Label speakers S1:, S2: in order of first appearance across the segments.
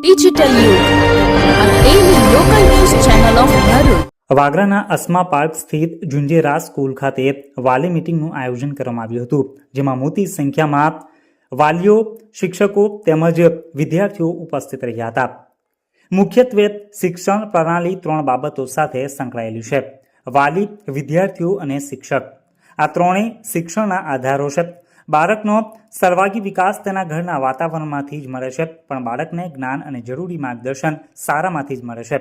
S1: Digital યુગ local news channel of Bharuch.
S2: વાગરાના Asma park સ્થિત ઝુંઝેરા સ્કૂલ ખાતે વાલી મીટિંગનું આયોજન કરવામાં આવ્યું હતું, જેમાં મોટી સંખ્યામાં વાલીઓ, શિક્ષકો તેમજ વિદ્યાર્થીઓ ઉપસ્થિત રહ્યા હતા. મુખ્યત્વે શિક્ષણ પ્રણાલી ત્રણ બાબતો સાથે સંકળાયેલી છે. વાલી, વિદ્યાર્થીઓ અને શિક્ષક. આ ત્રણેય શિક્ષણના આધારો છે. બાળકનો સર્વાગી વિકાસ તેના ઘરના વાતાવરણમાંથી જ મળે છે, પણ બાળકને જ્ઞાન અને જરૂરી માર્ગદર્શન સારામાંથી જ મળે છે.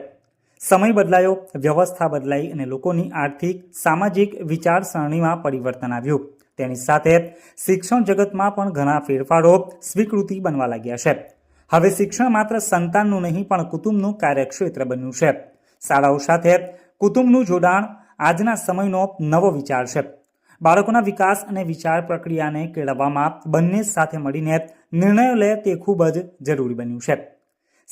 S2: સમય બદલાયો, વ્યવસ્થા બદલાઈ અને લોકોની આર્થિક, સામાજિક વિચારસરણીમાં પરિવર્તન આવ્યું. તેની સાથે શિક્ષણ જગતમાં પણ ઘણા ફેરફારો સ્વીકૃતિ બનવા લાગ્યા છે. હવે શિક્ષણ માત્ર સંતાનનું નહીં, પણ કુટુંબનું કાર્યક્ષેત્ર બન્યું છે. શાળાઓ સાથે કુટુંબનું જોડાણ આજના સમયનો નવો વિચાર છે. બાળકોના વિકાસ અને વિચાર પ્રક્રિયાને કેળવવામાં બંને સાથે મળીને નિર્ણયો લે તે ખૂબ જ જરૂરી બન્યું છે.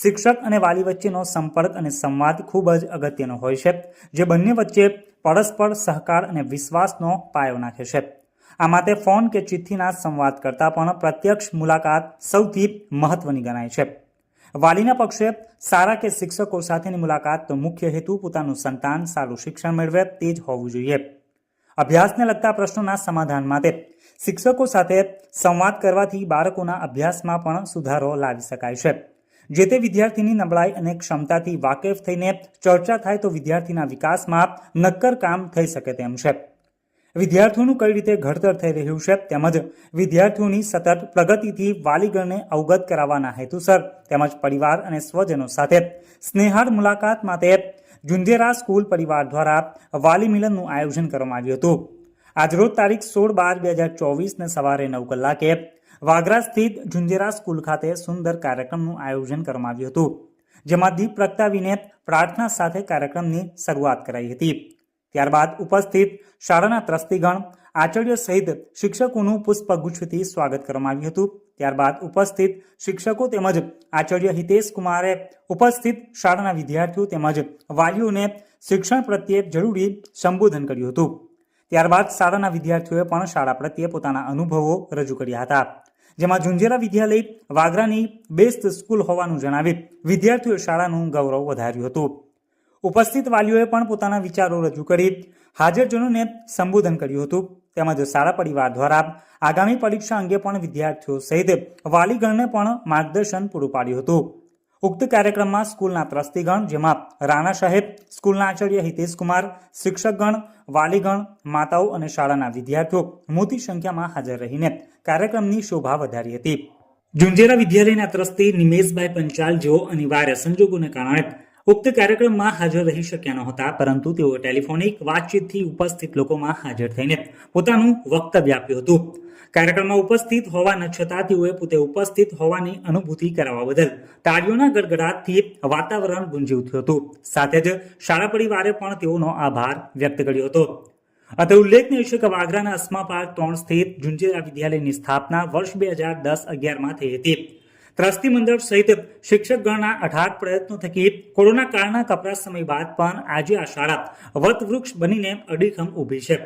S2: શિક્ષક અને વાલી વચ્ચેનો સંપર્ક અને સંવાદ ખૂબ જ અગત્યનો હોય છે, જે બંને વચ્ચે પરસ્પર સહકાર અને વિશ્વાસનો પાયો નાખે છે. આ માટે ફોન કે ચિઠ્ઠીના સંવાદ કરતાં પણ પ્રત્યક્ષ મુલાકાત સૌથી મહત્વની ગણાય છે. વાલીના પક્ષે સારા કે શિક્ષકો સાથેની મુલાકાતનો મુખ્ય હેતુ પોતાનું સંતાન, સારું શિક્ષણ મેળવે તે જ હોવું જોઈએ. અભ્યાસને લગતા પ્રશ્નોના સમાધાન માટે શિક્ષકો સાથે સંવાદ કરવાથી બાળકોના અભ્યાસમાં પણ સુધારો લાવી શકાય છે. જે તે વિદ્યાર્થીની નબળાઈ અને ક્ષમતાથી વાકેફ થઈને ચર્ચા થાય તો વિદ્યાર્થીના વિકાસમાં નક્કર કામ થઈ શકે તેમ છે. વિદ્યાર્થીઓનું કઈ રીતે ઘડતર થઈ રહ્યું છે તેમજ વિદ્યાર્થીઓની સતત પ્રગતિથી વાલીગણને અવગત કરાવવાના હેતુસર તેમજ પરિવાર અને સ્વજનો સાથે સ્નેહાળ મુલાકાત માટે ઝુંઝેરા સ્કૂલ પરિવાર દ્વારા વાલી મિલનનું આયોજન કરવામાં આવ્યું હતું. આજરોજ તારીખ સોળ બાર બે હજાર ચોવીસને સવારે નવ કલાકે વાગરા સ્થિત ઝુંઝેરા સ્કૂલ ખાતે સુંદર કાર્યક્રમનું આયોજન કરવામાં આવ્યું હતું, જેમાં દીપ પ્રગટાવીને પ્રાર્થના સાથે કાર્યક્રમની શરૂઆત કરાઈ હતી. ત્યારબાદ ઉપસ્થિત શાળાના ટ્રસ્ટીગણ, આચાર્ય સહિત શિક્ષકોનું પુષ્પગુચ્છથી સ્વાગત કરવામાં આવ્યું હતું. ત્યારબાદ ઉપસ્થિત શિક્ષકો તેમજ આચાર્ય હિતેશ કુમારે ઉપસ્થિત શાળાના વિદ્યાર્થીઓ તેમજ વાલીઓને શિક્ષણ પ્રત્યે જરૂરી સંબોધન કર્યું હતું. ત્યારબાદ શાળાના વિદ્યાર્થીઓએ પણ શાળા પ્રત્યે પોતાના અનુભવો રજૂ કર્યા હતા. જેમાં ઝુંઝેરા વિદ્યાલય વાગરાની બેસ્ટ સ્કૂલ હોવાનું જણાવી વિદ્યાર્થીઓએ શાળાનું ગૌરવ વધાર્યું હતું. ઉપસ્થિત વાલીઓએ પણ પોતાના વિચારો રજૂ કરી હાજરજનોને સંબોધન કર્યું હતું. તેમજ શાળા પરિવાર દ્વારા આગામી પરીક્ષા અંગે પણ વિદ્યાર્થીઓ સહિત વાલીગણને પણ માર્ગદર્શન પૂરું પાડ્યું હતું. ઉક્ત કાર્યક્રમમાં સ્કૂલના ટ્રસ્ટીગણ જેમાં રાણા સાહેબ, સ્કૂલના આચાર્ય હિતેશ કુમાર, શિક્ષકગણ, વાલીગણ, માતાઓ અને શાળાના વિદ્યાર્થીઓ મોટી સંખ્યામાં હાજર રહીને કાર્યક્રમની શોભા વધારી હતી. ઝુંઝેરા વિદ્યાલયના ટ્રસ્ટી નિમેશભાઈ પંચાલ જેઓ અનિવાર્ય સંજોગોને કારણે ઉક્ત કાર્યક્રમમાં હાજર રહી શક્યા નહોતા, પરંતુ તેઓ ટેલિફોનિક વાતચીતથી ઉપસ્થિત લોકોમાં હાજર થઈને પોતાનું વક્તવ્ય આપ્યું હતું. કાર્યક્રમમાં ઉપસ્થિત હોવા ન છતાં તેઓએ પોતે ઉપસ્થિત હોવાની અનુભૂતિ કરાવવા બદલ તાળીઓના ગડગડાટથી વાતાવરણ ગુંજી ઉઠ્યું હતું. સાથે જ શાળા પરિવારે પણ તેઓનો આભાર વ્યક્ત કર્યો હતો. અત્રે ઉલ્લેખનીય છે કે વાગરાના અસ્મા પાર્ક ત્રણ સ્થિત ઝુંઝેરા વિદ્યાલયની સ્થાપના વર્ષ બે હજાર દસ અગિયારમાં થઈ હતી. ટ્રસ્ટી મંડળ સહિત શિક્ષકગણના અઢાર પ્રયત્નો થકી કોરોના કાળના કપરા સમય બાદ પણ આજે આ શાળા વટવૃક્ષ બનીને અડીખમ ઊભી છે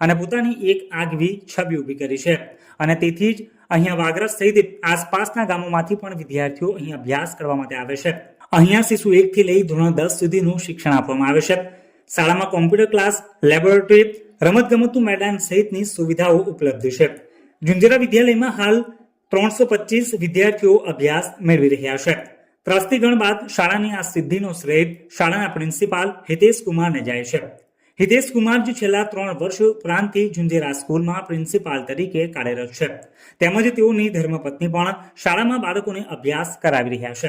S2: અને પોતાની એક આગવી છબી ઊભી કરી છે. અને તેથી જ અહીંયા વાગરા સહિત આસપાસના ગામોમાંથી પણ વિદ્યાર્થીઓ અહીં અભ્યાસ કરવા માટે આવે છે. અહીંયા શિશુ એકથી લઈ ધોરણ દસ સુધીનું શિક્ષણ આપવામાં આવે છે. શાળામાં કોમ્પ્યુટર ક્લાસ, લેબોરેટરી, રમતગમતનું મેદાન સહિતની સુવિધાઓ ઉપલબ્ધ છે. ઝુંઝેરા વિદ્યાલયમાં હાલ ત્રણસો પચીસ વિદ્યાર્થીઓ અભ્યાસ મેળવી રહ્યા છે. ટ્રસ્ટીગણ બાદ શાળાની આ સિદ્ધિનો શ્રેય શાળાના પ્રિન્સિપાલ હિતેશ કુમારને જાય છે. હિતેશ કુમાર જે છેલ્લા ત્રણ વર્ષ ઉપરાંતથી ઝુંઝેરા સ્કૂલમાં પ્રિન્સિપાલ તરીકે કાર્યરત છે. તેમજ તેઓની ધર્મપત્ની પણ શાળામાં બાળકોને અભ્યાસ કરાવી રહ્યા છે.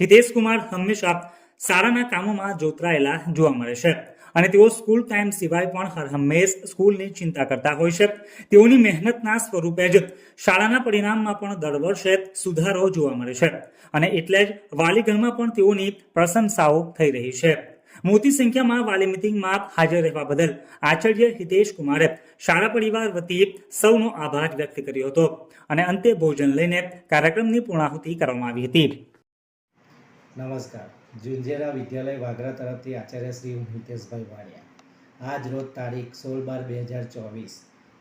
S2: હિતેશ કુમાર હંમેશા શાળાના કામોમાં જોતરાયેલા જોવા મળે છે. અને તેઓ સ્કૂલ ટાઈમ સિવાય પણ હર હંમેશ સ્કૂલની ચિંતા કરતા હોય છે. તેઓની મહેનતના સ્વરૂપે જ શાળાના પરિણામમાં પણ દર વર્ષે સુધારો જોવા મળે છે. અને એટલે જ વાલીગણમાં પણ તેઓની પ્રશંસાઓ થઈ રહી છે. મોટી સંખ્યામાં વાલી મિટિંગમાં હાજર રહેવા બદલ આચાર્ય હિતેશ કુમારે શાળા પરિવાર વતી સૌનો આભાર વ્યક્ત કર્યો હતો. અને અંતે ભોજન લઈને કાર્યક્રમની પૂર્ણાહુતિ કરવામાં આવી હતી.
S3: નમસ્કાર. ઝુંઝેરા વિદ્યાલય વાગરા તરફથી આચાર્ય શ્રી હિતેશભાઈ વાણિયા આજ રોજ તારીખ સોળ બાર બે હજાર ચોવીસ,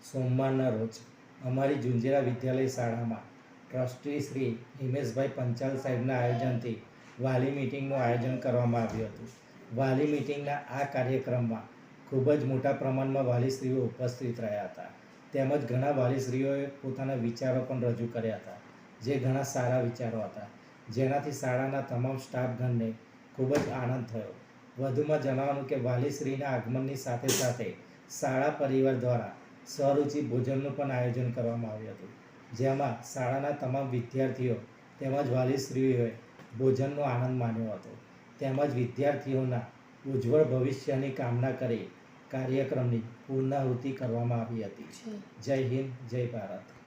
S3: સોમવારના રોજ અમારી ઝુંઝેરા વિદ્યાલય શાળામાં ટ્રસ્ટી શ્રી હિમેશભાઈ પંચાલ સાહેબના આયોજનથી વાલી મિટિંગનું આયોજન કરવામાં આવ્યું હતું. વાલી મિટિંગના આ કાર્યક્રમમાં ખૂબ જ મોટા પ્રમાણમાં વાલીશ્રીઓ ઉપસ્થિત રહ્યા હતા. તેમજ ઘણા વાલીશ્રીઓએ પોતાના વિચારો પણ રજૂ કર્યા હતા, જે ઘણા સારા વિચારો હતા. જેનાથી શાળાના તમામ સ્ટાફગણને ખૂબ જ આનંદ થયો. વધુમાં જણાવવાનું કે વાલીશ્રીના આગમનની સાથે સાથે શાળા પરિવાર દ્વારા સ્વરૂચિ ભોજનનું પણ આયોજન કરવામાં આવ્યું હતું. જેમાં શાળાના તમામ વિદ્યાર્થીઓ તેમજ વાલીશ્રીઓએ ભોજનનો આનંદ માણ્યો હતો. તેમજ વિદ્યાર્થીઓના ઉજ્જવળ ભવિષ્યની કામના કરી કાર્યક્રમની પૂર્ણાહુતિ કરવામાં આવી હતી. જય હિન્દ જય ભારત.